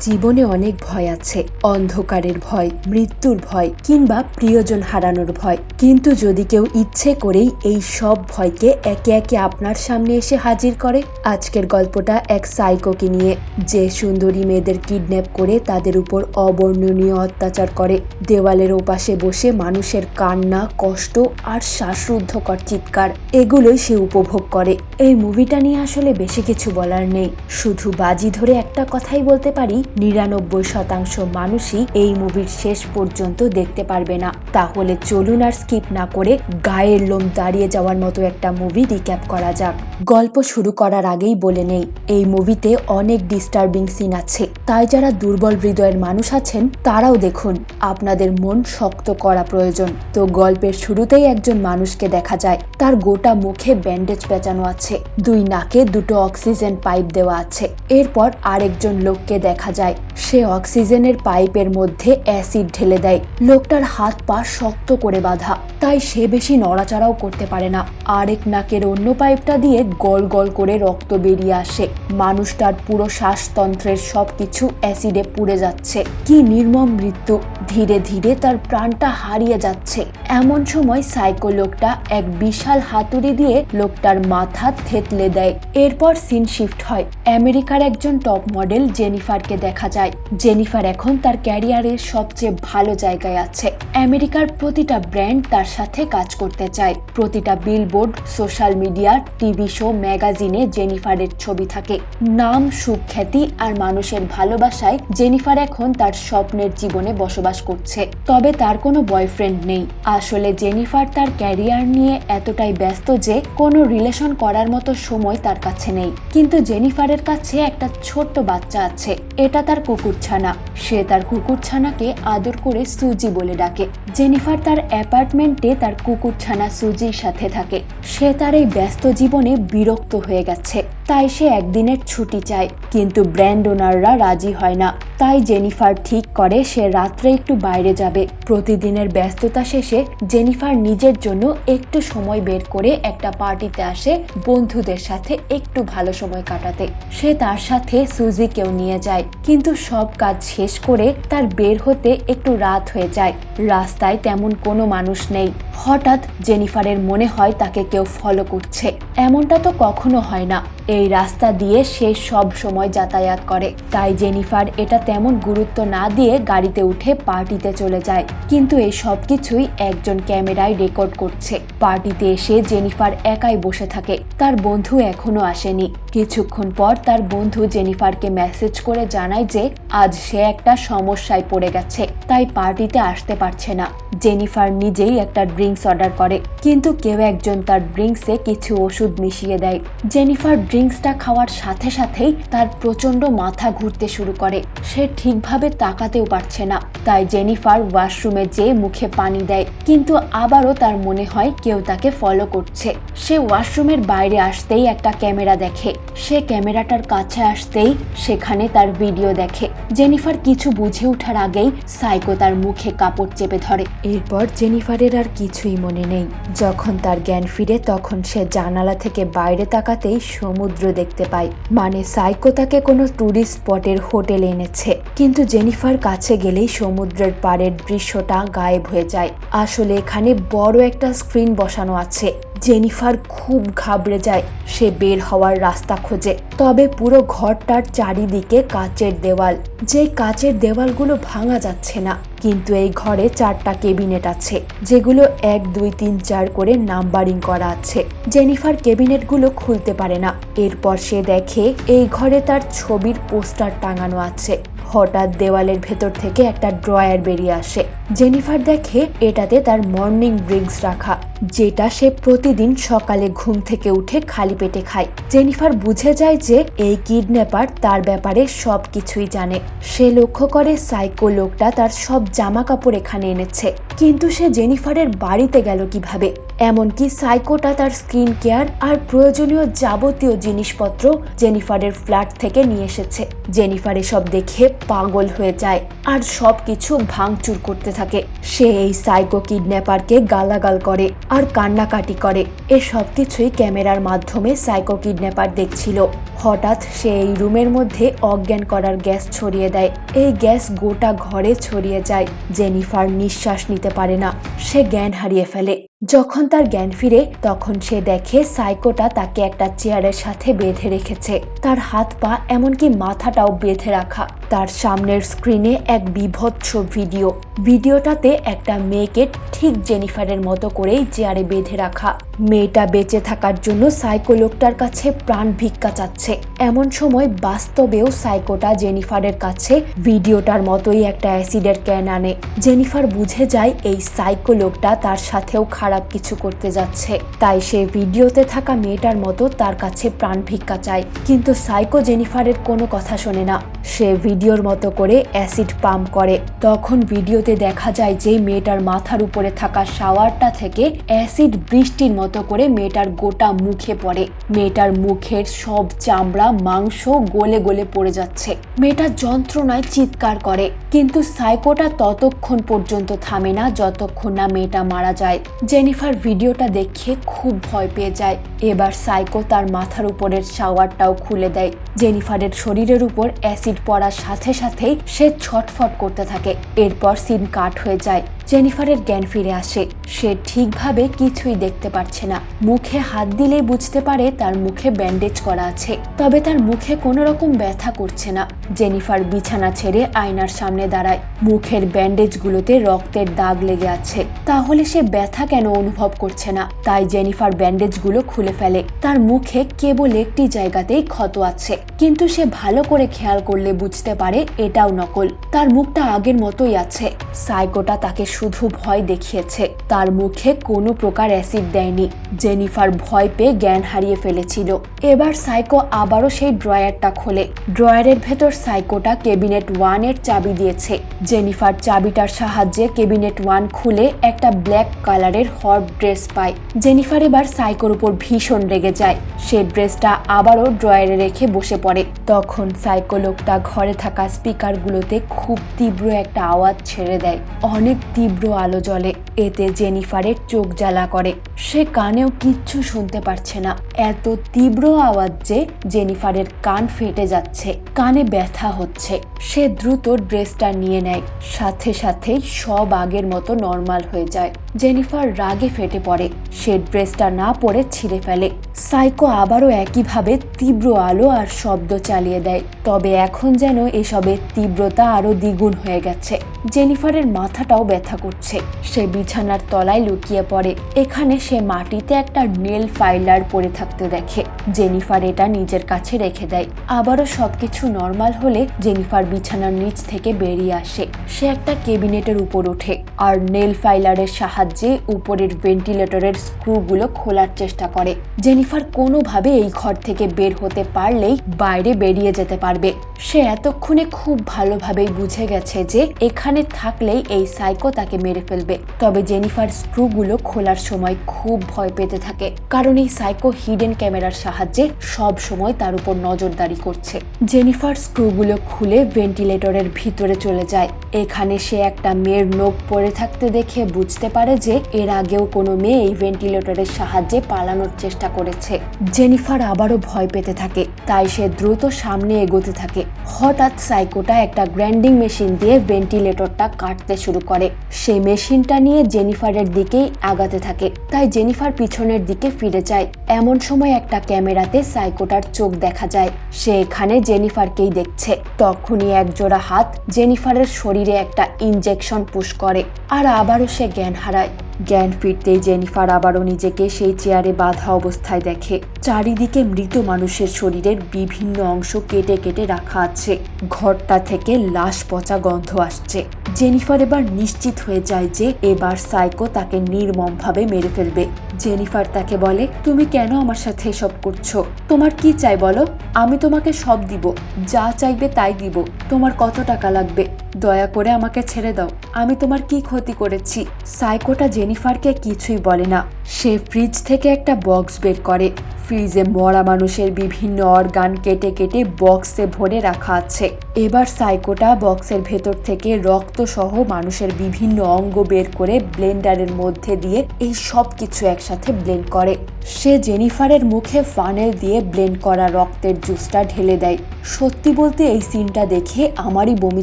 জীবনে অনেক ভয় আছে। অন্ধকারের ভয়, মৃত্যুর ভয় কিংবা প্রিয়জন হারানোর ভয়। কিন্তু যদি কেউ ইচ্ছে করেই এই সব ভয়কে একে একে আপনার সামনে এসে হাজির করে, আজকের গল্পটা এক সাইকোকে নিয়ে। যে সুন্দরী মেয়েদের কিডন্যাপ করে তাদের উপর অবর্ণনীয় অত্যাচার করে, দেওয়ালের ওপাশে বসে মানুষের কান্না, কষ্ট আর শ্বাসরুদ্ধকর চিৎকার, এগুলোই সে উপভোগ করে। এই মুভিটা নিয়ে আসলে বেশি কিছু বলার নেই। শুধু বাজি ধরে একটা কথাই বলতে পারি, নিরানব্বই শতাংশ মানুষই এই মুভির শেষ পর্যন্ত দেখতে পারবে না। তাহলে চলুন আর স্কিপ না করে গায়ের লোম দাঁড়িয়ে যাওয়ার মতো একটা মুভি রিক্যাপ করা যাক। গল্প শুরু করার আগেই বলে নেই, এই মুভিতে অনেক ডিস্টার্বিং সিন আছে। তাই যারা দুর্বল হৃদয়ের মানুষ আছেন, তারাও দেখুন, আপনাদের মন শক্ত করা প্রয়োজন। তো গল্পের শুরুতেই একজন মানুষকে দেখা যায়, তার গোটা মুখে ব্যান্ডেজ পেঁচানো আছে, দুই নাকে দুটো অক্সিজেন পাইপ দেওয়া আছে। এরপর আরেকজন লোককে দেখা যায়, সে অক্সিজেনের পাইপের মধ্যে অ্যাসিড ঢেলে দেয়। লোকটার হাত পা শক্ত করে বাঁধা। তাই সে বেশি নড়াচড়াও করতে পারে না। আরেক নাকের অন্য পাইপটা দিয়ে গল গল করে রক্ত বেরিয়ে আসে। মানুষটার পুরো শ্বাসতন্ত্রের সবকিছু অ্যাসিডে পুড়ে যাচ্ছে। কি নির্মম মৃত্যু। ধীরে ধীরে তার প্রাণটা হারিয়ে যাচ্ছে। এমন সময় সাইকো লোকটা এক বিশাল হাতুড়ি দিয়ে লোকটার মাথা থেতলে দেয়। এরপর সিন শিফট হয়। আমেরিকার একজন টপ মডেল জেনিফারকে দেখা যায়। জেনিফার এখন তার ক্যারিয়ারের সবচেয়ে ভালো জায়গায় আছে। আমেরিকার প্রতিটা ব্র্যান্ড তার সাথে কাজ করতে চায়। প্রতিটা billboard, social media, TV show, ম্যাগাজিনে জেনিফারের ছবি থাকে। নাম, সুখ্যাতি আর মানুষের ভালোবাসায় জেনিফার এখন তার স্বপ্নের জীবনে বসবাস করছে। তবে তার কোনো বয়ফ্রেন্ড নেই। আসলে জেনিফার তার ক্যারিয়ার নিয়ে এতটাই ব্যস্ত যে কোনো রিলেশন করার মতো সময় তার কাছে নেই। কিন্তু জেনিফারের কাছে একটা ছোট্ট বাচ্চা আছে। এটা তার কুকুরছানা। সে তার কুকুরছানাকে আদর করে সুজি বলে ডাকে। জেনিফার তার অ্যাপার্টমেন্টে তার কুকুরছানা সুজির সাথে থাকে। সে তার এই ব্যস্ত জীবনে বিরক্ত হয়ে গেছে। তাই সে একদিনের ছুটি চায়, কিন্তু ব্র্যান্ড ওনাররা রাজি হয় না। তাই জেনিফার ঠিক করে সে রাত্রে একটু বাইরে যাবে। প্রতিদিনের ব্যস্ততা শেষে জেনিফার নিজের জন্য একটু সময় বের করে একটা পার্টিতে আসে বন্ধুদের সাথে একটু ভালো সময় কাটাতে। সে তার সাথে সুজিকেও নিয়ে যায়, কিন্তু সব কাজ শেষ করে তার বের হতে একটু রাত হয়ে যায়। রাস্তায় তেমন কোনো মানুষ নেই। হঠাৎ জেনিফারের মনে হয় তাকে কেউ ফলো করছে। এমনটা তো কখনো হয় না। এই রাস্তা দিয়ে সে সব সময় যাতায়াত করে। তাই জেনিফার এটা তেমন গুরুত্ব না দিয়ে গাড়িতে উঠে পার্টিতে চলে যায়। কিন্তু এই সব কিছুই একজন ক্যামেরায় রেকর্ড করছে। পার্টিতে এসে জেনিফার একাই বসে থাকে। তার বন্ধু এখনও আসেনি। কিছুক্ষণ পর তার বন্ধু জেনিফারকে মেসেজ করে জানায় যে, আজ সে একটা সমস্যায় পড়ে গেছে, তাই পার্টিতে আসতে পারছে না। জেনিফার নিজেই একটা ড্রিঙ্কস অর্ডার করে, কিন্তু কেউ একজন তার ড্রিঙ্কসে কিছু ওষুধ মিশিয়ে দেয়। জেনিফার ড্রিঙ্কসটা খাওয়ার সাথে সাথেই তার প্রচণ্ড মাথা ঘুরতে শুরু করে। সে ঠিকভাবে তাকাতেও পারছে না। তাই জেনিফার ওয়াশরুমে যেয়ে মুখে পানি দেয়। কিন্তু আবারও তার মনে হয় কেউ তাকে ফলো করছে। সে ওয়াশরুমের বাইরে আসতেই একটা ক্যামেরা দেখে। সে ক্যামেরাটার কাছে আসতেই সেখানে তার ভিডিও দেখে। জেনিফার কিছু বুঝে ওঠার আগেই সাইকো তার মুখে কাপড় চেপে ধরে। এরপর জেনিফারের আর কিছুই মনে নেই। যখন তার জ্ঞান ফিরে তখন সে জানালা থেকে বাইরে তাকাতেই সমুদ্র দেখতে পায়। মানে সাইকো তাকে কোনো ট্যুরিস্ট স্পটের হোটেলে এনেছে। কিন্তু জেনিফার কাছে গেলেই সমুদ্রের পাড়ের দৃশ্যটা গায়েব হয়ে যায়। আসলে এখানে বড় একটা স্ক্রিন বসানো আছে। জেনিফার খুব ঘাবড়ে যায়। সে বের হওয়ার রাস্তা খোঁজে। তবে পুরো ঘরটার চারিদিকে কাচের দেওয়াল। যে কাচের দেওয়ালগুলো ভাঙা যাচ্ছে না। কিন্তু এই ঘরে চারটা কেবিনেট আছে, যেগুলো এক, দুই, তিন, চার করে নাম্বারিং করা আছে। জেনিফার কেবিনেটগুলো খুলতে পারে না। এরপর সে দেখে এই ঘরে তার ছবির পোস্টার টাঙানো আছে। হঠাৎ দেওয়ালের ভেতর থেকে একটা ড্রয়ার বেরিয়ে আসে। জেনিফার দেখে এটাতে তার মর্নিং ড্রিঙ্কস রাখা, যেটা সে প্রতিদিন সকালে ঘুম থেকে উঠে খালি পেটে খায়। জেনিফার বুঝে যায় যে এই কিডন্যাপার তার ব্যাপারে সব কিছুই জানে। সে লক্ষ্য করে সাইকো লোকটা তার সব জামা কাপড় এখানে এনেছে। কিন্তু সে জেনিফারের বাড়িতে গেল কীভাবে? এমনকি সাইকোটা তার স্কিন কেয়ার আর প্রয়োজনীয় যাবতীয় জিনিসপত্র জেনিফারের ফ্ল্যাট থেকে নিয়ে এসেছে। জেনিফার এসব দেখে পাগল হয়ে যায় আর সব কিছু ভাঙচুর করতে থাকে। সে এই সাইকো কিডন্যাপারকে গালাগাল করে আর কান্নাকাটি করে। এ সব কিছুই ক্যামেরার মাধ্যমে সাইকো কিডন্যাপার দেখছিল। হঠাৎ সে এই রুমের মধ্যে অজ্ঞান করার গ্যাস ছড়িয়ে দেয়। এই গ্যাস গোটা ঘরে ছড়িয়ে যায়। জেনিফার নিঃশ্বাস নিতে পারে না। সে জ্ঞান হারিয়ে ফেলে। যখন তার জ্ঞান ফিরে, তখন সে দেখে সাইকোটা তাকে একটা চেয়ারের সাথে বেঁধে রেখেছে। তার হাত পা এমনকি মাথাটাও বেঁধে রাখা। তার সামনের স্ক্রিনে এক বিভৎস ভিডিও ভিডিওটাতে একটা মেয়েকে ঠিক জেনিফারের মতো করেই চেয়ারে বেঁধে রাখা। মেয়েটা বেঁচে থাকার জন্য সাইকোলোকটার কাছে প্রাণ ভিক্ষা চাচ্ছে। এমন সময় বাস্তবেও সাইকোটা জেনিফারের কাছে ভিডিওটার মতোই একটা অ্যাসিডের ক্যান আনে। জেনিফার বুঝে যায় এই সাইকো লোকটা তার সাথেও খারাপ কিছু করতে যাচ্ছে। তাই সে ভিডিওতে থাকা মেয়েটার মতো তার কাছে প্রাণ ভিক্ষা চায়। কিন্তু সাইকো জেনিফারের কোনো কথা শোনে না। সে ভিডিওর মতো করে অ্যাসিড পাম্প করে। তখন ভিডিওতে দেখা যায় যে মেয়েটার মাথার উপরে থাকা শাওয়ারটা থেকে অ্যাসিড বৃষ্টির মতো করে মেয়েটার গোটা মুখে পড়ে। মেয়েটার মুখের সব চামড়া, মাংস গলে গলে পড়ে যাচ্ছে। মেয়েটা যন্ত্রণায় চিৎকার করে। কিন্তু সাইকোটা ততক্ষণ পর্যন্ত থামে না, যতক্ষণ না মেয়েটা মারা যায়। জেনিফার ভিডিওটা দেখে খুব ভয় পেয়ে যায়। এবার সাইকো তার মাথার উপরের শাওয়ারটাও খুলে দেয়। জেনিফারের শরীরের উপর অ্যাসিড পড়ার সাথে সাথেই সে ছটফট করতে থাকে। এরপর সিম কাট হয়ে যায়। জেনিফারের জ্ঞান ফিরে আসে। সে ঠিকভাবে কিছুই দেখতে পারছে না। মুখে হাত দিলেই বুঝতে পারে তার মুখে ব্যান্ডেজ করা আছে। তবে তার মুখে কোনো রকম ব্যথা করছে না। জেনিফার বিছানা ছেড়ে আয়নার সামনে দাঁড়ায়। মুখের ব্যান্ডেজগুলোতে রক্তের দাগ লেগে আছে। তাহলে সে ব্যথা কেন অনুভব করছে না? তাই জেনিফার ব্যান্ডেজগুলো খুলে ফেলে। তার মুখে কেবল একটি জায়গাতেই ক্ষত আছে। কিন্তু সে ভালো করে খেয়াল করলে বুঝতে পারে এটাও নকল। তার মুখটা আগের মতোই আছে। সাইকোটা তাকে শুধু ভয় দেখিয়েছে। তার মুখে কোনো প্রকার অ্যাসিড দেয়নি। জেনিফার ভয় পেয়ে জ্ঞান হারিয়ে ফেলেছিল। এবার সাইকো আবারও সেই ড্রয়ারটা খোলে। ড্রয়ারের ভেতর সাইকোটা কেবিনেট ওয়ানের চাবি দিয়েছে। জেনিফার চাবিটার সাহায্যে কেবিনেট ওয়ান খুলে একটা ব্ল্যাক কালারের হট ড্রেস পায়। জেনিফার এবার সাইকোর উপর ভীষণ রেগে যায়। সে ড্রেসটা আবারও ড্রয়ারে রেখে বসে পড়ে। তখন সাইকো লোকটা ঘরে থাকা স্পিকারগুলোতে খুব তীব্র একটা আওয়াজ ছেড়ে দেয়। অনেক তীব্র আলো জ্বলে। এতে জেনিফারের চোখ জ্বালা করে। সে কানেও কিচ্ছু শুনতে পারছে না। এত তীব্র আওয়াজ যে জেনিফারের কান ফেটে যাচ্ছে, কানে ব্যথা হচ্ছে। সে দ্রুত ড্রেসটা নিয়ে নেয়। সাথে সাথে সব আগের মতো নর্মাল হয়ে যায়। জেনিফার রাগে ফেটে পড়ে। সে ড্রেসটা না পরে ছিঁড়ে ফেলে। সাইকো আবারও একইভাবে তীব্র আলো আর শব্দ চালিয়ে দেয়। তবে এখন যেন এসবের তীব্রতা আরও দ্বিগুণ হয়ে গেছে। জেনিফারের মাথাটাও ব্যথা করছে। সে বিছানার তলায় লুকিয়ে পড়ে। এখানে সে মাটিতে একটা নেল ফাইলার পড়ে থাকতে দেখে। জেনিফার এটা নিজের কাছে রেখে দেয়। আবারও সবকিছু নর্মাল হলে জেনিফার বিছানার নিচ থেকে বেরিয়ে আসে। সে একটা কেবিনেটের উপর ওঠে। আর নেল ফাইলারের সাহায্যে উপরের ভেন্টিলেটরের স্ক্রুগুলো খোলার চেষ্টা করে। জেনিফার কোনোভাবে এই ঘর থেকে বের হতে পারলেই বাইরে বেরিয়ে যেতে পারবে। সে এতক্ষণে খুব ভালোভাবেই বুঝে গেছে যে এখানে থাকলেই এই সাইকো তাকে মেরে ফেলবে। তবে জেনিফার স্ক্রুগুলো খোলার সময় খুব ভয় পেতে থাকে, কারণ এই সাইকো হিডেন ক্যামেরার সাহায্যে সব সময় তার উপর নজরদারি করছে। জেনিফার স্ক্রুগুলো খুলে ভেন্টিলেটরের ভিতরে চলে যায়। এখানে সে একটা মেয়ের নোখ পড়ে থাকতে দেখে বুঝতে পারে যে এর আগেও কোনো মেয়ে এই ভেন্টিলেটরের সাহায্যে পালানোর চেষ্টা করেছে। জেনিফার আবারও ভয় পেতে থাকে, তাই সে দ্রুত সামনে এগোতে থাকে। হঠাৎ সাইকোটা একটা গ্র্যান্ডিং মেশিন দিয়ে ভেন্টিলেটরটা কাটতে শুরু করে। সেই মেশিনটা নিয়ে জেনিফারের দিকেই আগাতে থাকে, তাই জেনিফার পিছনের দিকে ফিরে যায়। এমন সময় একটা ক্যামেরাতে সাইকোটার চোখ দেখা যায়, সে এখানে জেনিফারকেই দেখছে। তখনই একজোড়া হাত জেনিফারের শরীরে একটা ইনজেকশন পুশ করে, আর আবারও সে জ্ঞান হারায়। জ্ঞান ফিরতেই জেনিফার আবারও নিজেকে সেই চেয়ারে বাঁধা অবস্থায় দেখে। চারিদিকে মৃত মানুষের শরীরের বিভিন্ন অংশ কেটে কেটে রাখা আছে। ঘরটা থেকে লাশ পচা গন্ধ আসছে। জেনিফার এবার নিশ্চিত হয়ে যায় যে এবার সাইকো তাকে নির্মমভাবে মেরে ফেলবে। জেনিফার তাকে বলে, তুমি কেন আমার সাথে এসব করছ? তোমার কি চাই বলো? আমি তোমাকে সব দিব। যা চাইবে তাই দিব। তোমার কত টাকা লাগবে? দয়া করে আমাকে ছেড়ে দাও। আমি তোমার কি ক্ষতি করেছি? সাইকোটা জেনিফারকে কিছুই বলে না। সে ফ্রিজ থেকে একটা বক্স বের করে। ফ্রিজে মরা মানুষের বিভিন্ন অর্গান কেটে কেটে বক্সে ভরে রাখা আছে। এবার সাইকোটা বক্সের ভেতর থেকে রক্ত সহ মানুষের বিভিন্ন অঙ্গ বের করে ব্লেন্ডারের মধ্যে দিয়ে এই সব কিছু একসাথে ব্লেন্ড করে। সে জেনিফারের মুখে ফানেল দিয়ে ব্লেন্ড করা রক্তের জুসটা ঢেলে দেয়। সত্যি বলতে এই সিনটা দেখে আমারই বমি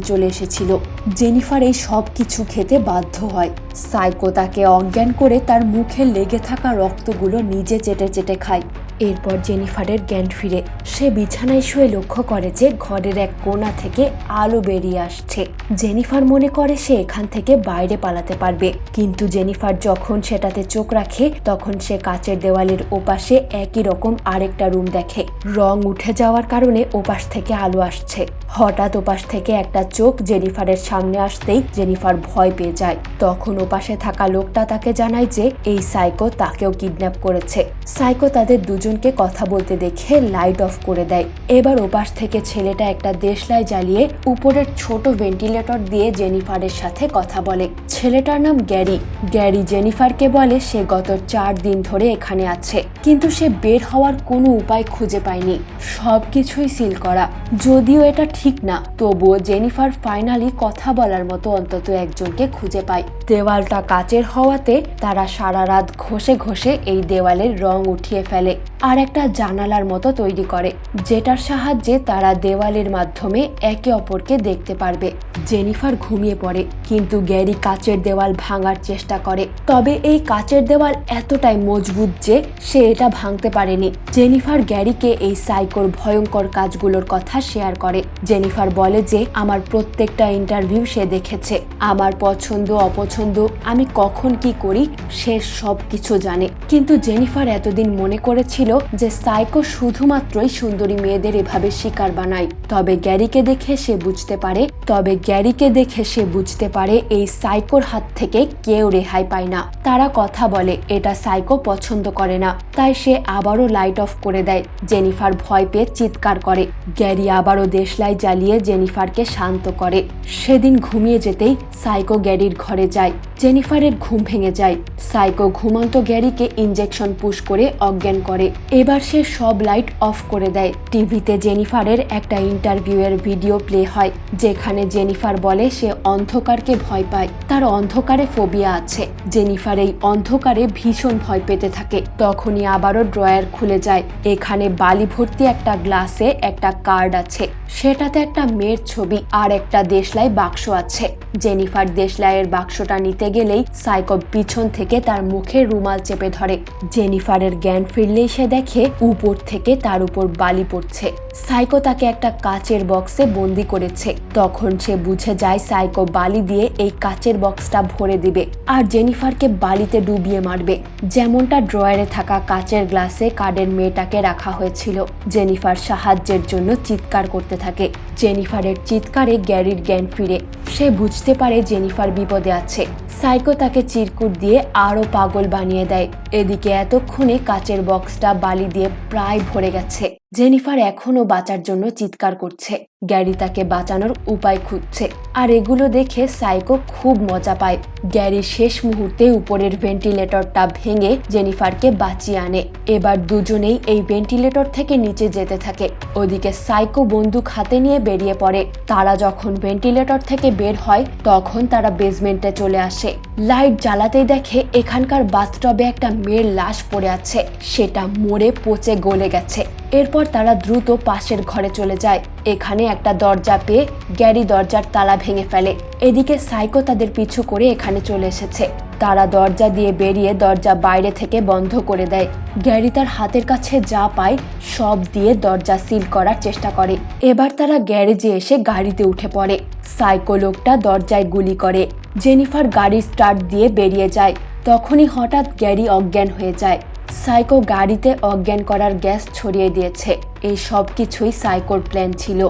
চলে এসেছিল। জেনিফার এই সব কিছু খেতে বাধ্য হয়। সাইকো তাকে অজ্ঞান করে তার মুখে লেগে থাকা রক্তগুলো নিজে চেটে চেটে খায়। এরপর জেনিফারের জ্ঞান ফিরে। সে বিছানায় শুয়ে লক্ষ্য করে যে ঘরের এক কোণা থেকে আলো বেরিয়ে আসছে। জেনিফার মনে করে সে এখান থেকে বাইরে পালাতে পারবে। কিন্তু জেনিফার যখন সেটাতে চোখ রাখে, তখন সে কাচের দেওয়ালের ওপাশে একই রকম আরেকটা রুম দেখে। রং উঠে যাওয়ার কারণে ওপাশ থেকে আলো আসছে। হঠাৎ ওপাশ থেকে একটা চোখ জেনিফারের সামনে আসতেই জেনিফার ভয় পেয়ে যায়। তখন ওপাশে থাকা লোকটা তাকে জানায় যে, এই সাইকো তাকেও কিডন্যাপ করেছে। সাইকো তাদের দুজনকে কথা বলতে দেখে লাইট অফ করে দেয়। এবার ওপাশ থেকে ছেলেটা একটা দেশলাই জ্বালিয়ে উপরের ছোট ভেন্টিলেটর দিয়ে জেনিফারের সাথে কথা বলে। ছেলেটার নাম গ্যারি। গ্যারি জেনিফারকে বলে সে গত চার দিন ধরে এখানে আছে, কিন্তু সে বের হওয়ার কোনো উপায় খুঁজে পায়নি। সবকিছুই সিল করা। যদিও এটা ঠিক না, তবুও জেনিফার ফাইনালি কথা বলার মতো অন্তত একজনকে খুঁজে পায়। দেওয়ালটা কাচের হওয়াতে তারা সারা রাত ঘষে ঘষে এই দেওয়ালের রং উঠিয়ে ফেলে। আর একটা জানালার মতো তৈরি করে, যেটার সাহায্যে তারা দেওয়ালের মাধ্যমে একে অপরকে দেখতে পারবে। জেনিফার ঘুমিয়ে পড়ে, কিন্তু গ্যারি কাচের দেওয়াল ভাঙার চেষ্টা করে। তবে এই কাচের দেওয়াল এতটাই মজবুত যে সে এটা ভাঙতে পারেনি। জেনিফার গ্যারিকে এই সাইকোর ভয়ঙ্কর কাজগুলোর কথা শেয়ার করে। জেনিফার বলে যে, আমার প্রত্যেকটা ইন্টারভিউ সে দেখেছে। আমার পছন্দ, অপছন্দ, আমি কখন কি করি সে সব কিছু জানে। কিন্তু জেনিফার এতদিন মনে করেছিল যে সাইকো শুধুমাত্রই সুন্দরী মেয়েদের এভাবে শিকার বানায়। তবে গ্যারিকে দেখে সে বুঝতে পারে, তবে গ্যারিকে দেখে সে বুঝতে পারে এই সাইকোর হাত থেকে কেউ রেহাই পায় না। তারা কথা বলে, এটা সাইকো পছন্দ করে না। তাই সে আবারও লাইট অফ করে দেয়, জেনিফার ভয় পেয়ে চিৎকার করে। গ্যারি আবারও দেশলাই জ্বালিয়ে জেনিফারকে শান্ত করে। সেদিন ঘুমিয়ে যেতেই সাইকো গ্যারির ঘরে যায়। জেনিফারের ঘুম ভেঙে যায়। সাইকো ঘুমন্ত গ্যারিকে ইঞ্জেকশন পুশ করে অজ্ঞান করে। এবার সে সব লাইট অফ করে দেয়। টিভিতে জেনিফারের একটা ইন্টারভিউয়ের ভিডিও প্লে হয়, যেখানে জেনিফার বলে সে অন্ধকারকে ভয় পায়। তার অন্ধকারে ফোবিয়া আছে। জেনিফার এই অন্ধকারে ভীষণ ভয় পেতে থাকে। তখনই আবারও ড্রয়ার খুলে যায়। এখানে বালি ভর্তি একটা গ্লাসে একটা কার্ড আছে। সেটাতে একটা মেয়ের ছবি আর একটা দেশলাই বাক্স আছে। জেনিফার দেশলাইয়ের বাক্সটা নিতে গেলেই সাইকো পিছন থেকে তার মুখে রুমাল চেপে ধরে। জেনিফারের জ্ঞান ফিরলেই সে দেখে উপর থেকে তার উপর বালি পড়ছে। সাইকো তাকে একটা কাচের বক্সে বন্দি করেছে। তখন সে বুঝে যায় সাইকো বালি দিয়ে এই কাচের বক্সটা ভরে দিবে আর জেনিফারকে বালিতে ডুবিয়ে মারবে। যেমনটা ড্রয়ারে থাকা কাচের গ্লাসে কার্ডের মেয়েটাকে রাখা হয়েছিল। জেনিফার সাহায্যের জন্য চিৎকার করতে থাকে। জেনিফারের চিৎকারে গ্যারির জ্ঞান ফিরে। সে বুঝতে পারে জেনিফার বিপদে আছে। সাইকো তাকে চিরকুট দিয়ে আরও পাগল বানিয়ে দেয়। এদিকে এতক্ষণে কাচের বক্সটা বালি দিয়ে প্রায় ভরে গেছে। জেনিফার এখনও বাঁচার জন্য চিৎকার করছে। গ্যারি তাকে বাঁচানোর উপায় খুঁজছে। আর এগুলো দেখে সাইকো খুব মজা পায়। গ্যারি শেষ মুহূর্তে উপরের ভেন্টিলেটরটা ভেঙে জেনিফারকে বাঁচিয়ে আনে। এবার দুজনেই এই ভেন্টিলেটর থেকে নিচে যেতে থাকে। ওদিকে সাইকো বন্দুক হাতে নিয়ে বেরিয়ে পড়ে। তারা যখন ভেন্টিলেটর থেকে বের হয়, তখন তারা বেসমেন্টে চলে আসে। লাইট জ্বালাতেই দেখে এখানকার বাথটবে একটা মেয়ের লাশ পড়ে আছে। সেটা মরে পচে গলে গেছে। এরপর তারা দ্রুত পাশের ঘরে চলে যায়। এখানে একটা দরজা পেয়ে গ্যারি দরজার তালা ভেঙে ফেলে। এদিকে সাইকো তাদের পিছু করে এখানে চলে এসেছে। তারা দরজা দিয়ে বেরিয়ে দরজা বাইরে থেকে বন্ধ করে দেয়। গ্যারি তার হাতের কাছে যা পায় সব দিয়ে দরজা সিল করার চেষ্টা করে। এবার তারা গ্যারেজে এসে গাড়িতে উঠে পড়ে। সাইকো লোকটা দরজায় গুলি করে। জেনিফার গাড়ি স্টার্ট দিয়ে বেরিয়ে যায়। তখনই হঠাৎ গ্যারি অজ্ঞান হয়ে যায়। সাইকো গাড়িতে অজ্ঞান করার গ্যাস ছড়িয়ে দিয়েছে। এই সব কিছুই সাইকোর প্ল্যান ছিল।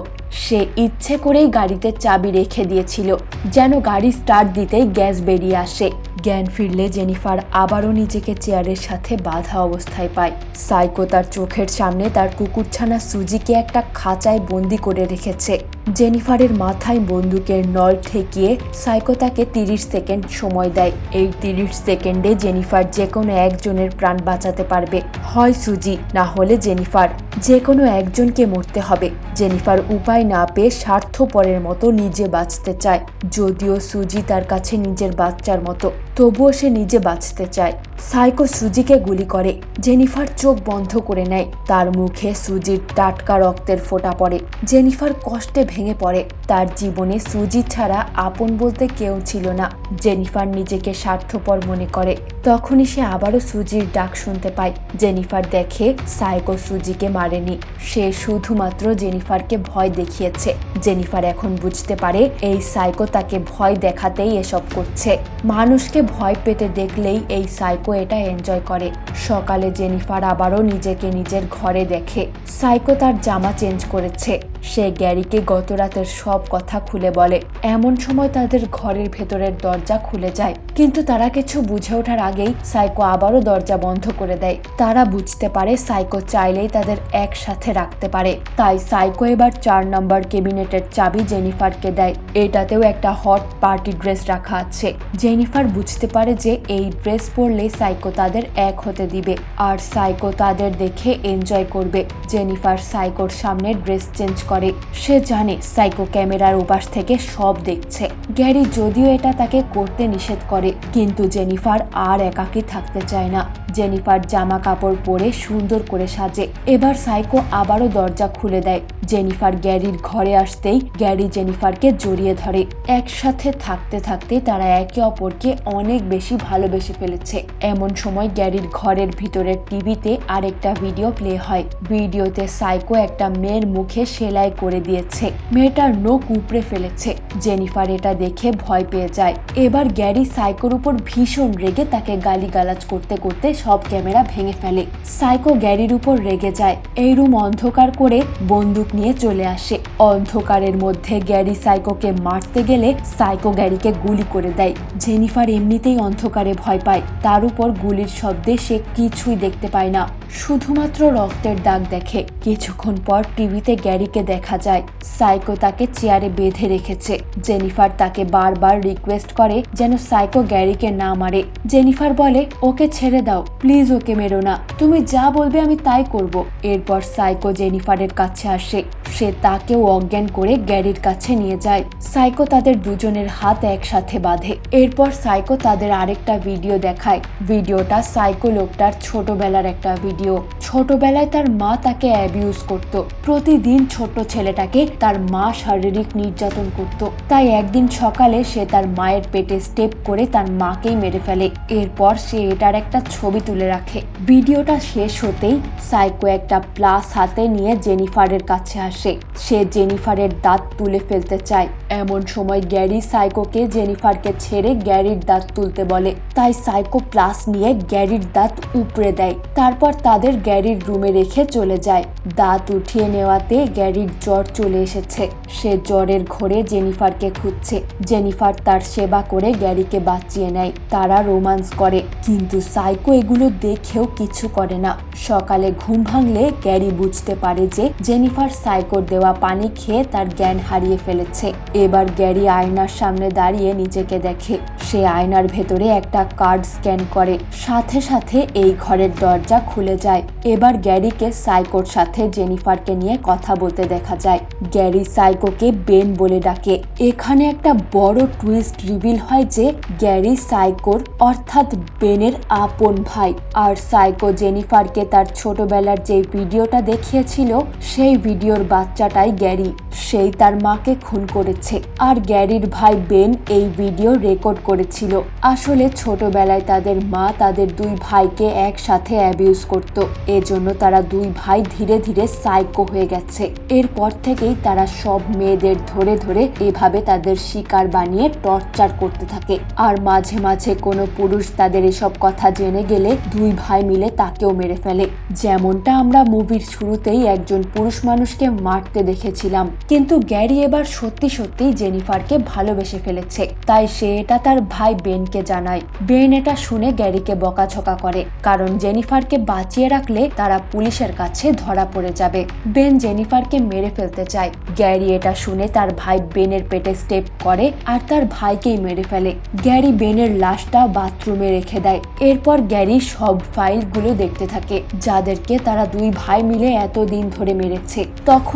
সে ইচ্ছে করেই গাড়িতে চাবি রেখে দিয়েছিল, যেন গাড়ি স্টার্ট দিতেই গ্যাস বেরিয়ে আসে। জ্ঞান ফিরলে জেনিফার আবারও নিজেকে চেয়ারের সাথে বাধা অবস্থায় পায়। সাইকো তার চোখের সামনে তার কুকুরছানা সুজিকে একটা খাঁচায় বন্দি করে রেখেছে। জেনিফারের মাথায় বন্দুকের নল ঠেকিয়ে সাইকো তাকে তিরিশ সেকেন্ড সময় দেয়। এই তিরিশ সেকেন্ডে জেনিফার যে কোনো একজনের প্রাণ বাঁচাতে পারবে। হয় সুজি, না হলে জেনিফার। যে কোনো একজনকে মরতে হবে। জেনিফার উপায় না পেয়ে স্বার্থপরের মতো নিজে বাঁচতে চায়। যদিও সুজি তার কাছে নিজের বাচ্চার মতো, তবুও সে নিজে বাঁচতে চায়। সাইকো সুজিকে গুলি করে। জেনিফার চোখ বন্ধ করে নেয়। তার মুখে সুজির টাটকা রক্তের ফোঁটা পড়ে। জেনিফার কষ্টে ভেঙে পড়ে। তার জীবনে সুজি ছাড়া আপন বলতে কেউ ছিল না। জেনিফার নিজেকে স্বার্থপর মনে করে। তখনই সে আবারও সুজির ডাক শুনতে পায়। জেনিফার দেখে সাইকো সুজিকে মারেনি। সে শুধুমাত্র জেনিফারকে ভয় দেখিয়েছে। জেনিফার এখন বুঝতে পারে এই সাইকো তাকে ভয় দেখাতেই এসব করছে। মানুষকে ভয় পেতে দেখলেই এই সাইকো এটা এনজয় করে। সকালে জেনিফার আবারও নিজেকে নিজের ঘরে দেখে। সাইকো তার জামা চেঞ্জ করেছে। সে গ্যারিকে গত রাতের সব কথা খুলে বলে। এমন সময় তাদের ঘরের ভেতরের দরজা খুলে যায়। কিন্তু তারা কিছু বুঝে ওঠার আগেই সাইকো আবারও দরজা বন্ধ করে দেয়। তারা বুঝতে পারে সাইকো চাইলেই তাদের একসাথে রাখতে পারে। তাই সাইকো এবার চার নম্বর কেবিনেটের চাবি জেনিফারকে দেয়। এটাতেও একটা হট পার্টি ড্রেস রাখা আছে। জেনিফার বুঝতে পারে যে এই ড্রেস পরলে সাইকো তাদের এক হতে দিবে। আর সাইকো তাদের দেখে এনজয় করবে। জেনিফার সাইকোর সামনে ড্রেস চেঞ্জ করে সে জানে সাইকো ক্যামেরার উপাস থেকে সব দেখছে। গ্যারি যদিও এটা তাকে করতে নিষেধ করে, কিন্তু জেনিফার আর একাকী থাকতে চায় না। জেনিফার জামা কাপড় পরে সুন্দর করে সাজে। এবার সাইকো আবারও দরজা খুলে দেয়। জেনিফার গ্যারির ঘরে আসতেই গ্যারি জেনিফারকে জড়িয়ে ধরে। একসাথে থাকতে থাকতে তারা একে অপরকে অনেক বেশি ভালোবেসে ফেলেছে। এমন সময় গ্যারির ঘরের ভিতরের টিভিতে আরেকটা ভিডিও প্লে হয়। ভিডিওতে সাইকো একটা মেয়ের মুখে সেলাই করে দিয়েছে। মেয়েটার নোক উপড়ে ফেলেছে। জেনিফার এটা দেখে ভয় পেয়ে যায়। এবার গ্যারি সাইকোর উপর ভীষণ রেগে তাকে গালিগালাজ করতে করতে সব ক্যামেরা ভেঙে ফেলে। সাইকো গ্যারির উপর রেগে যায়। এই রুম অন্ধকার করে বন্দুক নিয়ে চলে আসে। অন্ধকারের মধ্যে গ্যারি সাইকোকে মারতে গেলে সাইকো গ্যারিকে গুলি করে দেয়। জেনিফার এমনিতেই অন্ধকারে ভয় পায়। তার উপর গুলির শব্দে সে কিছুই দেখতে পায় না। শুধুমাত্র রক্তের দাগ দেখে। কিছুক্ষণ পর টিভিতে গ্যারিকে দেখা যায়। সাইকো তাকে চেয়ারে বেঁধে রেখেছে। জেনিফার তাকে বারবার রিকোয়েস্ট করে যেন সাইকো গ্যারিকে না মারে। জেনিফার বলে, ওকে ছেড়ে দাও। প্লিজ ওকে মেরো না। তুমি যা বলবে আমি তাই করব। এরপর সাইকো জেনিফারের কাছে আসে। সে তাকেও অজ্ঞান করে গ্যারির কাছে নিয়ে যায়। সাইকো তাদের দুজনের হাত একসাথে বাঁধে। এরপর সাইকো তাদের আরেকটা ভিডিও দেখায়। ভিডিওটা সাইকো লোকটার ছোটবেলার একটা ভিডিও। ছোটবেলায় তার মা তাকে অ্যাবিউজ করত। প্রতিদিন ছোট ছেলেটাকে তার মা শারীরিক নির্যাতন করত। তাই একদিন সকালে সে তার মায়ের পেটে স্টেপ করে তার মাকেই মেরে ফেলে। এরপর সে এটার একটা ছবি তুলে রাখে। ভিডিওটা শেষ হতেই সাইকো একটা প্লাস হাতে নিয়ে জেনিফারের কাছে আসে। সে জেনিফারের দাঁত তুলে ফেলতে চায়। এমন সময় গ্যারি সাইকোকে জেনিফারকে ছেড়ে গ্যারির দাঁত তুলতে বলে। তাই সাইকো প্লাস নিয়ে গ্যারির দাঁত উপড়ে দেয়। তারপর তাদের গ্যারির রুমে রেখে চলে যায়। দাঁত উঠিয়ে নেওয়াতে গ্যারির জ্বর চলে এসেছে। সে জ্বরের ঘোরে জেনিফারকে খুঁজছে। জেনিফার তার সেবা করে গ্যারিকে বাঁচিয়ে নেয়। তারা রোমান্স করে। কিন্তু সাইকো এগুলো দেখেও কিছু করে না। সকালে ঘুম ভাঙলে গ্যারি বুঝতে পারে যে জেনিফার সাইকোর দেওয়া পানি খেয়ে তার জ্ঞান হারিয়ে ফেলেছে। এবার গ্যারি আয়নার সামনে দাঁড়িয়ে নিজেকে দেখে। সে আয়নার ভেতরে একটা কার্ড স্ক্যান করে। সাথে সাথে এই ঘরের দরজা খুলে যায়। এবার গ্যারিকে সাইকোর সাথে জেনিফারকে নিয়ে কথা বলতে দেখা যায়। গ্যারি সাইকোকে বেন বলে ডাকে। এখানে একটা বড় টুইস্ট রিভিল হয় যে গ্যারি সাইকোর, অর্থাৎ বেনের আপন ভাই। আর সাইকো জেনিফারকে তার ছোটবেলার যে ভিডিওটা দেখিয়েছিল, সেই ভিডিওর বাচ্চাটাই গ্যারি। সেই তার মাকে খুন করেছে। আর গ্যারির ভাই বেন এই ভিডিও রেকর্ড করেছিল। আসলে ছোটবেলায় তাদের মা তাদের দুই ভাইকে একসাথে অ্যাবিউজ করত। এজন্য তারা দুই ভাই ধীরে ধীরে সাইকো হয়ে গেছে। এরপর থেকেই তারা সব মেয়েদের ধরে ধরে এভাবে তাদের শিকার বানিয়ে টর্চার করতে থাকে। আর মাঝে মাঝে কোনো পুরুষ তাদের এসব কথা জেনে গেলে দুই ভাই মিলে তাকেও মেরে ফেলে। যেমনটা আমরা মুভির শুরুতেই একজন পুরুষ মানুষকে মারতে দেখেছিলাম। কিন্তু গ্যারি এবার সত্যি সত্যি জেনিফারকে ভালোবেসে ফেলেছে। তাই সে এটা তার ভাই বেনকে জানায়। বেন এটা শুনে গ্যারিকে বকাঝকা করে। কারণ জেনিফারকে বাঁচিয়ে রাখলে তারা পুলিশের কাছে ধরা পড়ে যাবে। বেন জেনিফারকে মেরে ফেলতে চায়। গ্যারি এটা শুনে তার ভাই বেনের পেটে স্টেপ করে আর তার ভাইকেই মেরে ফেলে। গ্যারি বেনের লাশটা বাথরুমে রেখে দেয়। এরপর গ্যারি সব ফাইলগুলো দেখতে থাকে, যাদেরকে তারা দুই ভাই মিলে এতদিন ধরে মেরেছে।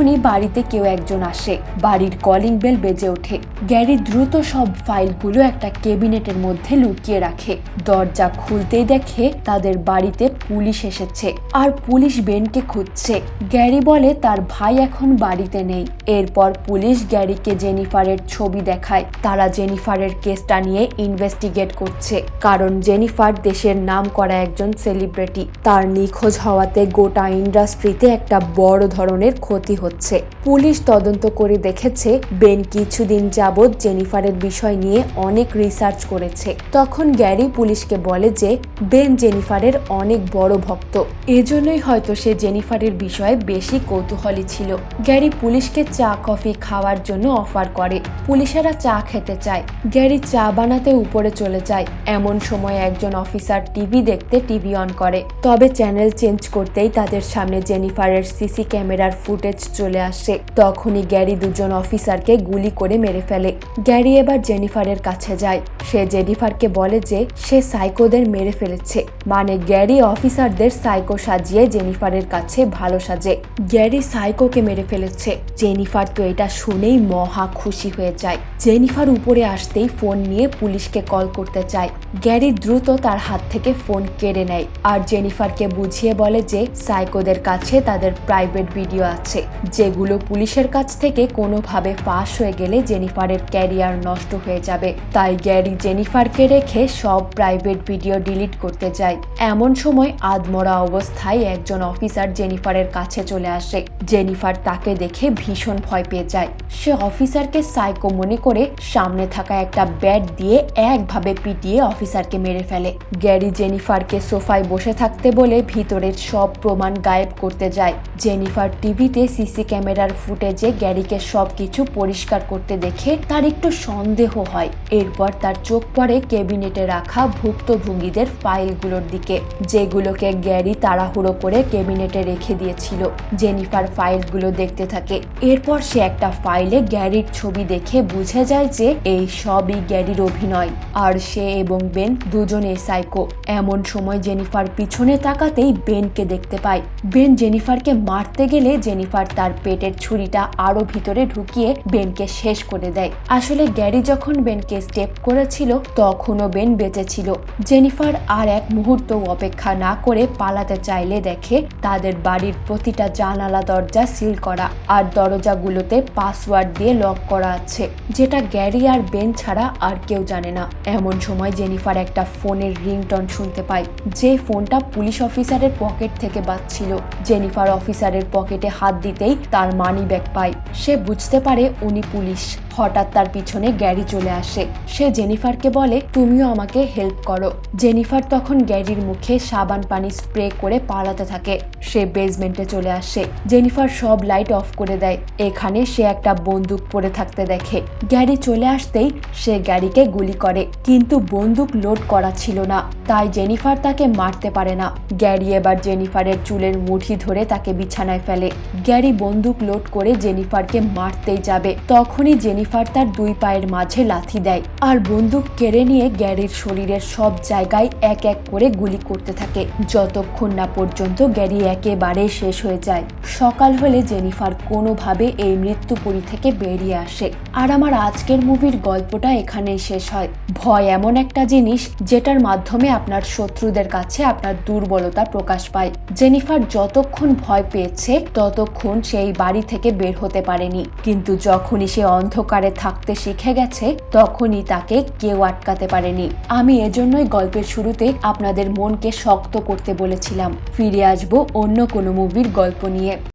তখনই বাড়িতে কেউ একজন আসে। বাড়ির কলিং বেল বেজে ওঠে। গ্যারি দ্রুত সব ফাইলগুলো একটা কেবিনেটের মধ্যে লুকিয়ে রাখে। দরজা খুলতেই দেখে তাদের বাড়িতে পুলিশ এসেছে আর পুলিশ বেনকে খুঁজছে। গ্যারি বলে, তার ভাই এখন বাড়িতে নেই। এরপর পুলিশ গ্যারিকে জেনিফারের ছবি দেখায়। তারা জেনিফারের কেসটা নিয়ে ইনভেস্টিগেট করছে। কারণ জেনিফার দেশের নাম করা একজন সেলিব্রিটি তার নিখোঁজ হওয়াতে গোটা ইন্ডাস্ট্রিতে একটা বড় ধরনের ক্ষতি হচ্ছে। পুলিশ তদন্ত করে দেখেছে, বেন কিছুদিন যাবৎ জেনিফারের বিষয় নিয়ে অনেক রিসার্চ করেছে। তখন গ্যারি পুলিশকে বলে যে, বেন জেনিফারের অনেক বড় ভক্ত। এজন্যই হয়তো সে জেনিফারের বিষয়ে বেশি কৌতূহলী ছিল। গ্যারি পুলিশকে চা, কফি খাওয়ার জন্য অফার করে। পুলিশেরা চা খেতে চায়। গ্যারি চা বানাতে উপরে চলে যায়। এমন সময় একজন অফিসার টিভি দেখতে টিভি অন করে। তবে চ্যানেল চেঞ্জ করতেই তাদের সামনে জেনিফারের সিসি ক্যামেরার ফুটেজ চলে আসে। তখনই গ্যারি দুজন অফিসারকে গুলি করে মেরে ফেলে। গ্যারি এবার জেনিফারের কাছে যায়। সে জেনিফারকে বলে যে, সে সাইকোদের মেরে ফেলেছে। মানে গ্যারি অফিসারদের সাইকো সাজিয়ে জেনিফারের কাছে ভালো সাজে। গ্যারি সাইকোকে মেরে ফেলেছে। জেনিফার তো এটা শুনেই মহা খুশি হয়ে যায়। জেনিফার উপরে আসতেই ফোন নিয়ে পুলিশকে কল করতে চায়। গ্যারি দ্রুত তার হাত থেকে ফোন কেড়ে নেয়। আর জেনিফারকে বুঝিয়ে বলে যে, সাইকোদের কাছে তাদের প্রাইভেট ভিডিও আছে। যেগুলো পুলিশের কাছ থেকে কোনোভাবে ফাঁস হয়ে গেলে জেনিফারের ক্যারিয়ার নষ্ট হয়ে যাবে। তাই গ্যারি জেনিফারকে রেখে সব প্রাইভেট ভিডিও ডিলিট করতে যায় এমন সময় আদমরা অবস্থায় একজন অফিসার জেনিফারের কাছে চলে আসে। জেনিফার তাকে দেখে ভীষণ ভয় পেয়ে যায়। সে অফিসারকে সাইকো মনে করে সামনে থাকা একটা ব্যাট দিয়ে একভাবে পিটিয়ে অফিসারকে মেরে ফেলে। গ্যারি জেনিফারকে সোফায় বসে থাকতে বলে ভিতরের সব প্রমাণ গায়েব করতে যায়। জেনিফার টিভিতে সিসি ক্যামেরার ফুটেজে গ্যারিকে সবকিছু পরিষ্কার করতে দেখে তার একটু সন্দেহ হয়। এরপর তার চোখ পড়ে কেবিনেটে রাখা ভুক্তভোগীদের ফাইলগুলোর দিকে, যেগুলোকে গ্যারি তাড়াহুড়ো করে কেবিনেটে রেখে দিয়েছিল। জেনিফার ফাইলগুলো দেখতে থাকে। এরপর সে একটা ফাইলে গ্যারির ছবি দেখে বুঝে যায় যে এই সবই গ্যারির অভিনয়। আর সে এবং বেন দুজনেই সাইকো। এমন সময় জেনিফার পিছনে তাকাতেই বেনকে দেখতে পায়। বেন জেনিফারকে মারতে গেলে জেনিফার তার পেটের ছুরিটা আরও ভিতরে ঢুকিয়ে বেনকে শেষ করে দেয়। আসলে গ্যারি যখন বেনকে স্টেপ করেছিল, তখনও বেন বেঁচে ছিল। জেনিফার আর এক মুহূর্ত অপেক্ষা না করে পালাতে চাইলে দেখে তাদের বাড়ির প্রতিটা জানালা দরজা সিল করা আর দরজাগুলোতে পাসওয়ার্ড দিয়ে লক করা আছে, যেটা গ্যারি আর বেন ছাড়া আর কেউ জানে না। এমন সময় জেনিফার একটা ফোনের রিংটন শুনতে পায়, যে ফোনটা পুলিশ অফিসারের পকেট থেকে বাজছিল। জেনিফার অফিসারের পকেটে হাত দিতেই তার মানি ব্যাগ পায়। সে বুঝতে পারে উনি পুলিশ। হঠাৎ তার পিছনে গ্যারি চলে আসে। সে জেনিফারকে বলে, তুমিও আমাকে হেল্প করো। জেনিফার তখন গ্যারির মুখে সাবান পানি স্প্রে করে পালাতে থাকে। সে বেসমেন্টে চলে আসে। জেনিফার সব লাইট অফ করে দেয়। এখানে সে একটা বন্দুক পরে থাকতে দেখে। গ্যারি চলে আসতেই সে গ্যারিকে গুলি করে, কিন্তু বন্দুক লোড করা ছিল না। তাই জেনিফার তাকে মারতে পারে না। গ্যারি এবার জেনিফারের চুলের মুঠি ধরে তাকে বিছানায় ফেলে। গ্যারি বন্দুক লোড করে জেনিফারকে মারতেই যাবে। তখনই জেনিফার তার দুই পায়ের মাঝে লাথি দেয় আর বন্দুক কেড়ে নিয়ে গ্যারির শরীরের সব জায়গায় এক এক করে গুলি করতে থাকে। যতক্ষণ না পর্যন্ত গ্যারি একেবারে শেষ হয়ে যায়। সকাল হলে জেনিফার কোনোভাবে এই মৃত্যুপুরী থেকে বেরিয়ে আসে। আর আমার আজকের মুভির গল্পটা এখানেই শেষ হয়। ভয় এমন একটা জিনিস যেটার মাধ্যমে আপনার শত্রুদের কাছে আপনার দুর্বলতা প্রকাশ পায়। জেনিফার যতক্ষণ ভয় পেয়েছে, ততক্ষণ সেই বাড়ি থেকে বের হতে পারেনি। কিন্তু যখনই সে অন্ধকারে থাকতে শিখে গেছে, তখনই তাকে কেউ আটকাতে পারেনি। আমি এজন্যই গল্পের শুরুতে আপনাদের মনকে শক্ত করতে বলেছিলাম। ফিরে আসব অন্য কোনো মুভির গল্প নিয়ে।